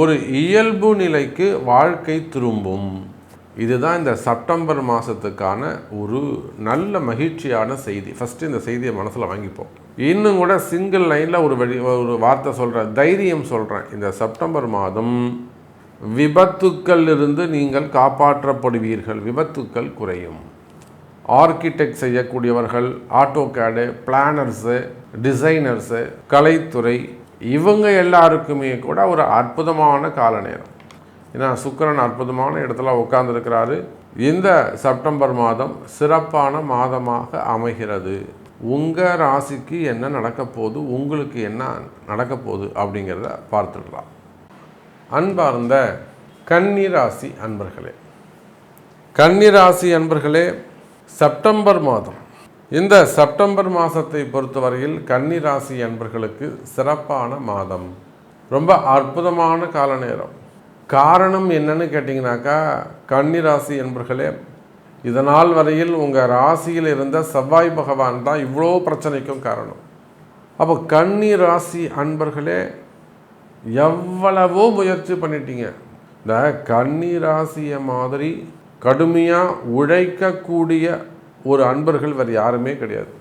ஒரு இயல்பு நிலைக்கு வாழ்க்கை திரும்பும். இதுதான் இந்த செப்டம்பர் மாதத்துக்கான ஒரு நல்ல மகிழ்ச்சியான செய்தி. ஃபஸ்ட்டு இந்த செய்தியை மனசில் வாங்கிப்போம். இன்னும் கூட சிங்கிள் லைனில் ஒரு வழி ஒரு வார்த்தை சொல்கிறேன் தைரியம் சொல்கிறேன் இந்த செப்டம்பர் மாதம் விபத்துக்கள் இருந்து நீங்கள் காப்பாற்றப்படுவீர்கள். விபத்துக்கள் குறையும். ஆர்கிடெக்ட் செய்யக்கூடியவர்கள் ஆட்டோ கேடு பிளானர்ஸு டிசைனர்ஸு கலைத்துறை இவங்க எல்லாருக்குமே கூட ஒரு அற்புதமான கால நேரம் ஏன்னா சுக்கிரன் அற்புதமான இடத்துல உட்கார்ந்துருக்கிறாரு. இந்த செப்டம்பர் மாதம் சிறப்பான மாதமாக அமைகிறது. உங்கள் ராசிக்கு என்ன நடக்க போகுது? உங்களுக்கு என்ன நடக்க போகுது? அப்படிங்கிறத பார்த்துடலாம். அன்பார்ந்த கன்னிராசி அன்பர்களே கன்னிராசி அன்பர்களே செப்டம்பர் மாதம் இந்த செப்டம்பர் மாதத்தை பொறுத்தவரையில் கன்னிராசி அன்பர்களுக்கு சிறப்பான மாதம். ரொம்ப அற்புதமான கால நேரம் காரணம் என்னன்னு கேட்டிங்கனாக்கா கன்னிராசி என்பர்களே இதனால் வரையில் உங்கள் ராசியில் இருந்த செவ்வாய் பகவான் தான் இவ்வளோ பிரச்சனைக்கும் காரணம். அப்போ கன்னி ராசி அன்பர்களே எவ்வளவோ முயற்சி பண்ணிட்டீங்க. இந்த கன்னி ராசியை மாதிரி கடுமையாக உழைக்கக்கூடிய ஒரு அன்பர்கள் வேறு யாருமே கிடையாது.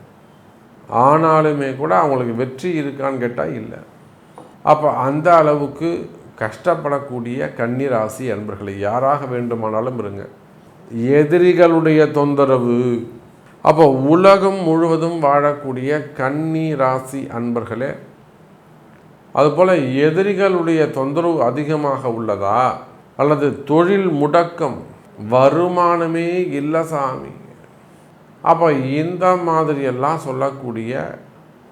ஆனாலுமே கூட அவங்களுக்கு வெற்றி இருக்கான்னு கேட்டால் இல்லை. அப்போ அந்த அளவுக்கு கஷ்டப்படக்கூடிய கன்னி ராசி அன்பர்களை யாராக வேண்டுமானாலும் இருங்க. எதிரிகளுடைய தொந்தரவு. அப்போ உலகம் முழுவதும் வாழக்கூடிய கன்னி ராசி அன்பர்களே அதுபோல் எதிரிகளுடைய தொந்தரவு அதிகமாக உள்ளதா? அல்லது தொழில் முடக்கம் வருமானமே இல்லை சாமி. அப்போ இந்த மாதிரியெல்லாம் சொல்லக்கூடிய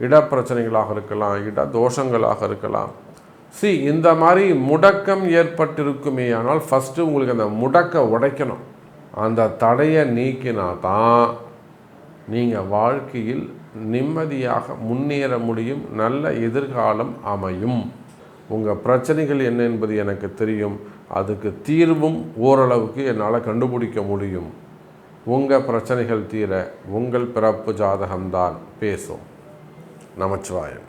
இடப்பிரச்சனைகளாக இருக்கலாம் இட தோஷங்களாக இருக்கலாம். சி இந்த மாதிரி முடக்கம் ஏற்பட்டிருக்குமே ஆனால் ஃபஸ்ட்டு உங்களுக்கு அந்த முடக்க உடைக்கணும். அந்த தடையை நீக்கினா தான் நீங்கள் வாழ்க்கையில் நிம்மதியாக முன்னேற முடியும் நல்ல எதிர்காலம் அமையும். உங்கள் பிரச்சனைகள் என்ன என்பது எனக்கு தெரியும். அதுக்கு தீர்வும் ஓரளவுக்கு என்னால் கண்டுபிடிக்க முடியும். உங்கள் பிரச்சனைகள் தீர உங்கள் பிறப்பு ஜாதகம்தான். பேசும் நமச்சிவாயம்.